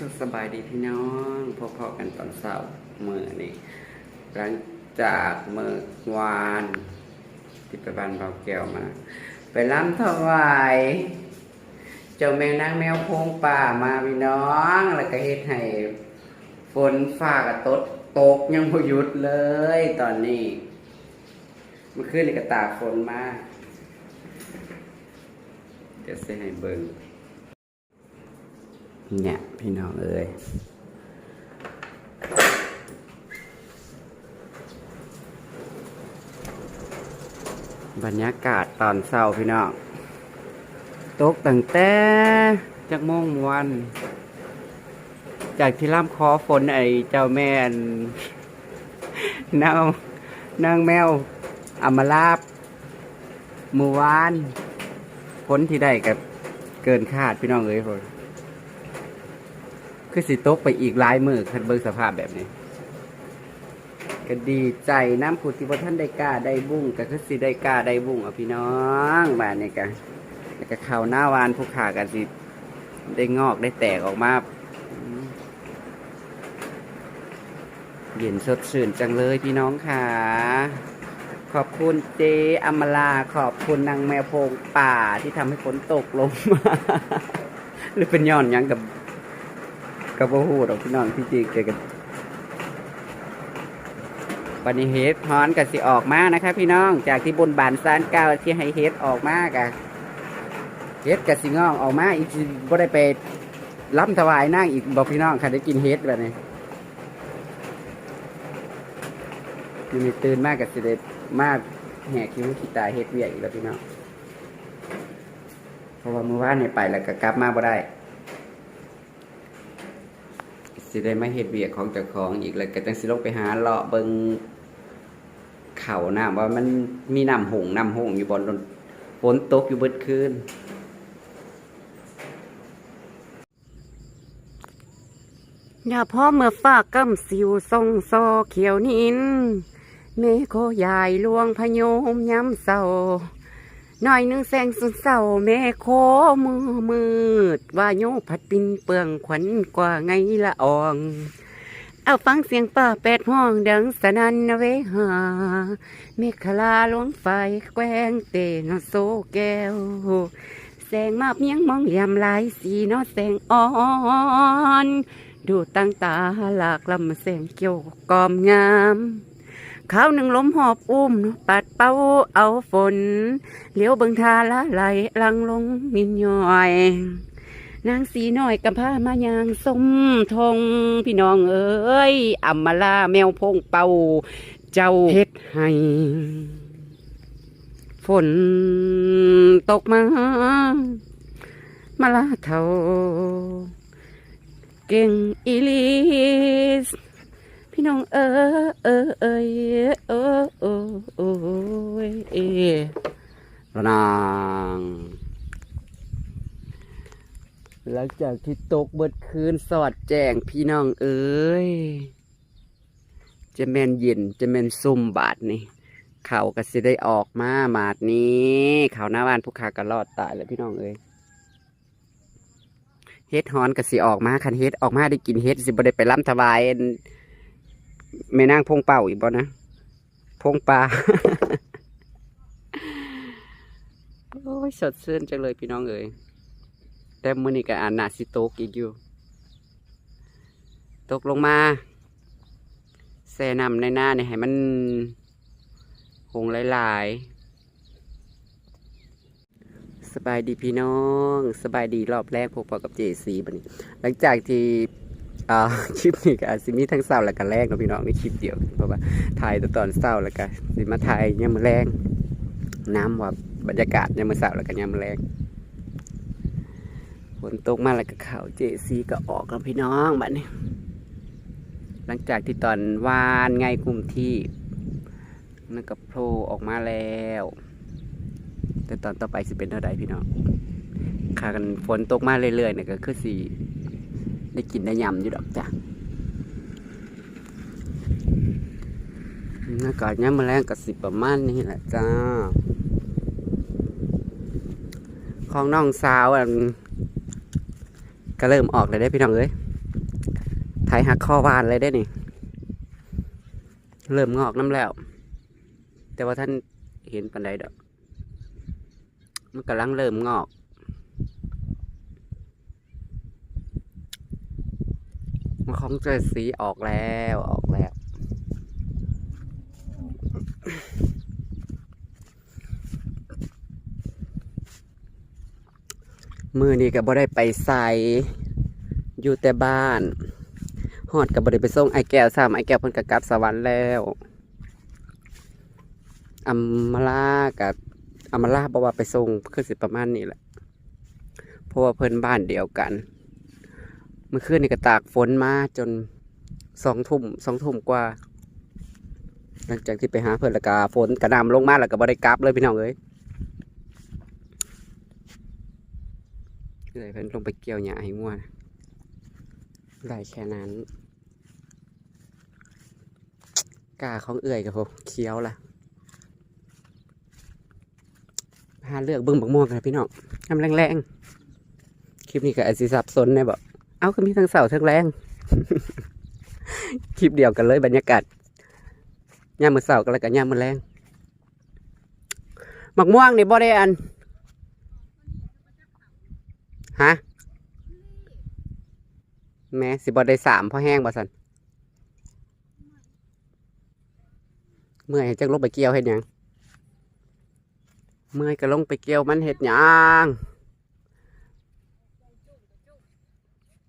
สุขสบายดีพี่น้องพบพอกันตอนเช้ามื่อนี่หลังจากเมื่อวานที่ไปบ้านเบาแก้วมา ไปล้ำถวายเจ้าแมวนางแมวโพงป่ามาพี่น้อง แล้วก็เฮ็ดให้ฝนฟ้ากับตดตกยังพหยุดเลยตอนนี้มื่อคืนนี่ก็ตากฝนมาเดี๋ยวเสียให้เบิ่ง เนี่ย พี่น้องเอ้ยบรรยากาศตอนเช้าพี่น้องตกตั้งแต่จากโมงมวัน จากที่ล่ำคอฝนไอ้เจ้าแม่นนางนางแมวอมาลาบมือวานฝนที่ได้กับเกินคาดพี่น้องเอ้ยพน คือสิตกไปอีกหลายมือคันเบิ่งสภาพแบบนี้ ก็ดีใจน้ำผุดที่ว่ท่านได้กล้าได้บุ้งก็คือสิได้กล้าได้บุ้งอะพี่น้องบ้านนี้กันแล้วก็ข่าวหน้าวานผู้ขากันสิได้งอกได้แตกออกมาเย็นสดชื่นจังเลยพี่น้องค่ะ ขอบคุณเจอมลาขอบคุณนางแมวโพงป่าที่ทำให้ฝนตกลงมา หรือเป็นย้อนยังกับ กับโอ้โหดอกพี่น้องที่จริงเจอกันวันนี้เฮดฮอนกับสิออกมานะครับพี่น้องจากที่บนบานซานเก้าที่ให้เฮดออกมากะเฮดกับสิงอกออกมาอีกสิบ่ได้ไปล้ำถวายนั่งอีกบอกพี่น้องค่ะได้กินเฮดแบบนี้มีตื่นมากกับสิเดมากแหกคิ้วขีตาเฮดเวียอีกแล้วพี่น้องเพราะว่าเมื่อวานเนี่ยไปแล้วก็กลับมาบ่ได้ สิได้มาเฮ็ดเวียกของเจ้าของอีกแล้วก็จังสิลงไปหาเลาะเบิงเขาน้ำว่ามันมีน้ำหงน้ำหงอยู่บนฝนตกอยู่เบิดคืนอย่าพ่อเมื่อฝากกำสิวทรงซอเขียวนินเมโคยายลวงพโยมย้ำเศร้า หน่อยนึงแสงสุดเศร้าแม่โคมือมืด ว่าโยผัดปินเปลืองขวัญกว่าไงละออง เอาฟังเสียงป่าแปดห้องดังสนันเวหา เมฆลาลวงไฟแกว้งเตนโซแก้ว แสงมาเพียงมองเหลี่ยมลายสีนอแสงอ่อน ดูตั้งตาหลากลำแสงเกี่ยวกอมงาม ข้าวหนึ่งลมหอบอุ้ม ปัดเป้าเอาฝนเลี้ยวเบิงทาละไหลลังลงมินย่อย นางสีน้อยกับผ้ามายางสมทงพี่น้องเอ้ยอัมมาลาแมวพงเป่า เจ้าเฮ็ดให้ฝนตกมา มาลาเท่า เก่งอีลิส พี่น้องเออเออเอยเออเออเออเอระนางหลังจากที่ตกเบิดคืนสอดแจงพี่น้องเอ้ยจะแมนเย็นจะแมนซุ่มบาทนี่เขาก็สิได้ออกมาบาทนี้เขาหน้าบ้านผู้ขาก็รอดตายแล้วพี่น้องเอ้ยเฮ็ดฮอนก็สิออกมาคันเฮ็ดออกมาได้กินเฮ็ดสิบ่ได้ไปล้ำถวาย แม่นางพงเป่าอีกบ่นะ พงปลา โอ้ยสดชื่นจังเลยพี่น้องเอ๋ยแต่มื้อนี้ก็อ่านนาสิตกอีกอยู่ ตกลงมาแซ่น้ำในหน้าเนี่ยให้มันหงหลายๆ สบายดีพี่น้อง สบายดีรอบแรกพบพอกับเจซีบันนี้ หลังจากที่ อ่าคลิปนี้ก็อาจสิมีทั้งเศร้าและกันแรกเนาะพี่น้องในคลิปเดียวเพราะว่าถ่ายแต่ตอนเศร้าแล้วก็สิมาถ่ายยามมื้อแรงน้ำว่าบรรยากาศยามมื้อเช้าแล้วก็ยามมื้อแรงฝนตกมาแล้วก็ข่าวเจซีก็ออกแล้วพี่น้องบัดนี้ หลังจากที่ตอนวานไงกลุ่มที่นั่นก็โผล่ออกมาแล้ว แต่ตอนต่อไปสิเป็นเท่าใดพี่น้องขากันฝนตกมาเรื่อยๆเนี่ยก็คือสี ได้กินได้ยำอยู่ดอกจ้ะแล้วก็ย่ำมาแรงกับสิประมาณนี้แหละจ้า ของน้องสาวอันก็เริ่มออกเลยได้พี่น้องเอ้ยไทยหักคอวานเลยได้นี่ เริ่มงอกน้ำแล้ว แต่ว่าท่านเห็นปันใดดอก มันกำลังเริ่มงอก มันของเจอสีออกแล้วออกแล้ว มือนี้ก็บ่ได้ไปใส่อยู่แต่บ้านฮอดก็บ่ได้ไปส่งไอแก้วซ้ำไอแก้วเพิ่นก็กลับสวรรค์แล้วอัมมาลากับอัมมาลาบอกว่าไปส่งคือสิประมาณนี้แหละเพราะว่าเพิ่นบ้านเดียวกัน เมื่อคืนนี่ก็ตากฝนมาจนสองทุ่มสองทุ่มกว่า หลังจากที่ไปหาเพิ่อนล้วก็ฝนกระนำลงมาแล้วก็บ่ได้กลับเลยพี่น้องเอ้ยเอื่อยเพิ่นลงไปเกี่ยวหญ้าให้งัวนะได้แค่นั้นกาของเอื่อยกับผมเคี้ยวล่ะหาเลือกเบิ้งบักม่วงกันพี่น้องทำแรงๆ คลิปนี้ก็อาจสิสับสนแน่บอก เอาก็มีทั้งเสาทั้งแรง คลิปเดียวกันเลยบรรยากาศย่ามมือเสากันแล้วกันย่ามมือแรงบักม่วงนี่บ่ได้อันฮะแม่สิบอได้สามเพราะแห้งบ่สันเมื่อยจังลงไปเกี่ยวเห็ดหยังเมื่อยก็ลงไปเกี่ยวมันเห็ดหยัง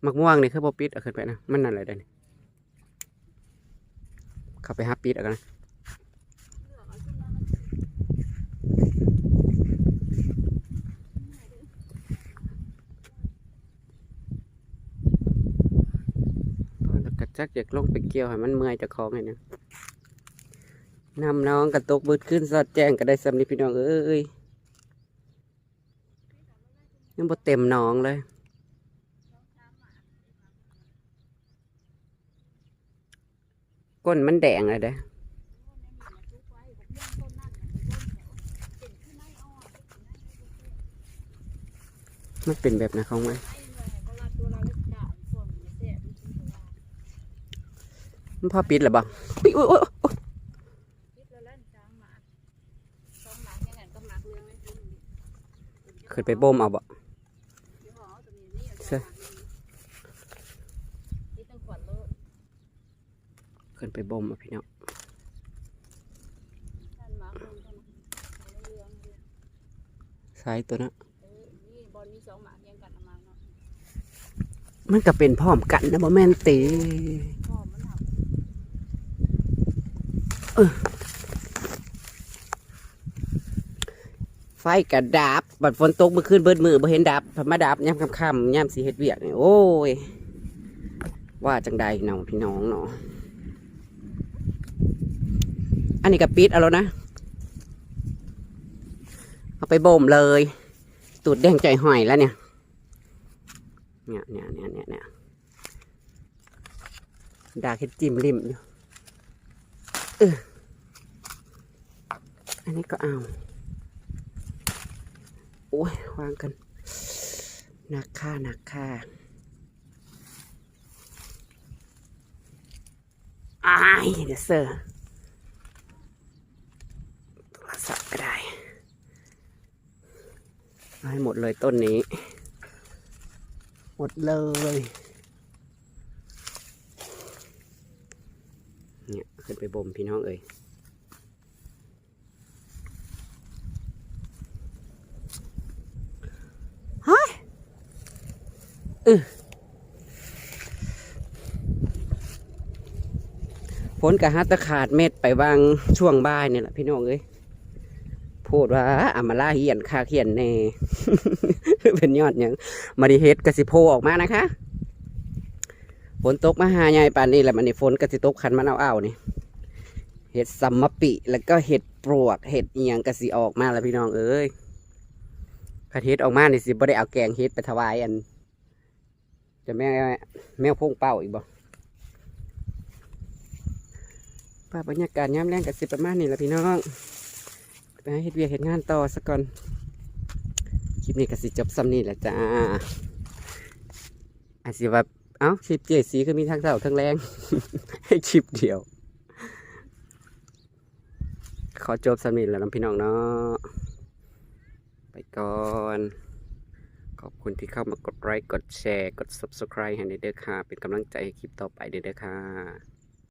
มักม่วงนี่คือบ่ปิดเอาขึ้นไปนะมันนั่นอะไรได้นี่เข้าไปหาปิดเอากันนะแล้วก็จักอยากลงไปเกี่ยวให้มันเมื่อยจะคล้าของไงนะนำน้องกระตกบืดขึ้นสอดแจ้งก็ได้สำนีพี่น้องเอ้ยยังบ่เต็มน้องเลย ก้นมันแดงเลยเด้อมันเป็นแบบนะของมันมันพอปิดหรือเปล่าปิดโอ้ยโอ้ยโอ้ยขึ้นไปบ่มเอาบ่ ขึ้นไปบ่มเอาพี่น้องสายตัวนะมันก็เป็นพร้อมกันนะบ่แม่นตีไฟกระดับ บัดฝนตกเมื่อคืนเบิดมือบ่เห็นดับพมาดับยามค่ำๆยามสีเฮ็ดเวียกนี่โอ้ย ว่าจังใดเนาะพี่น้องเนาะ อันนี้ก็ปิดเอาแล้วนะ เอาไปบ่มเลย ตูดแดงใจหอยแล้วเนี่ย เนี่ยเนี่ยเนี่ยเนี่ยเนี่ยดาเห็ดจิ้มริมอยู่เอออันนี้ก็เอาโอ้ยวางกันหนักค่าหนักค่าอ้ายเดี๋ยวเซอร์โทรศัพท์ ก็ได้ให้หมดเลยต้นนี้ หมดเลยเนี่ยขึ้นไปบ่มพี่น้องเอ่ยฮ้ยเออฝนกะฮัตะขาดเม็ดไปวางช่วงบ่ายเนี่ยแหละพี่น้องเอ้ย พูดว่าอามาล่าเหียนคาเขียนแน่เป็นยอดหยังมาดิเฮ็ดกสิโพออกมานะคะฝนตกมาหาใหญ่ปานนี้แหละมันนี่ฝนกสิตกคันมันเอาเอาๆนี่เห็ดซัมมปิ แล้วก็เห็ดปลวก เห็ดเอียงกสิออกมาแล้วพี่น้องเอ้ยกระเฮ็ดออกมานี่สิบ่ได้เอาแกงเฮ็ดไปถวายอัน จะแม่แมวพงเป้าอีกบ่ภาพบรรยากาศย่ำแรงกับสิประมาณนี้แหละพี่น้อง ไปเฮ็ดเวียกเฮ็ดงานต่อสักก่อน คลิปนี้ก็สิจบซ้ำนี่แหละจ้าอาจสิว่าเอ้าคลิปเจสีก็มีทั้งเช้าทั้งแรงให้คลิปเดียว ขอจบสำนิทแล้วน้องพี่น้องเนาะไปก่อนขอบคุณที่เข้ามากดไลค์ กดแชร์ กด subscribe ให้เด้อค่ะ เป็นกำลังใจให้คลิปต่อไปเด้อค่ะ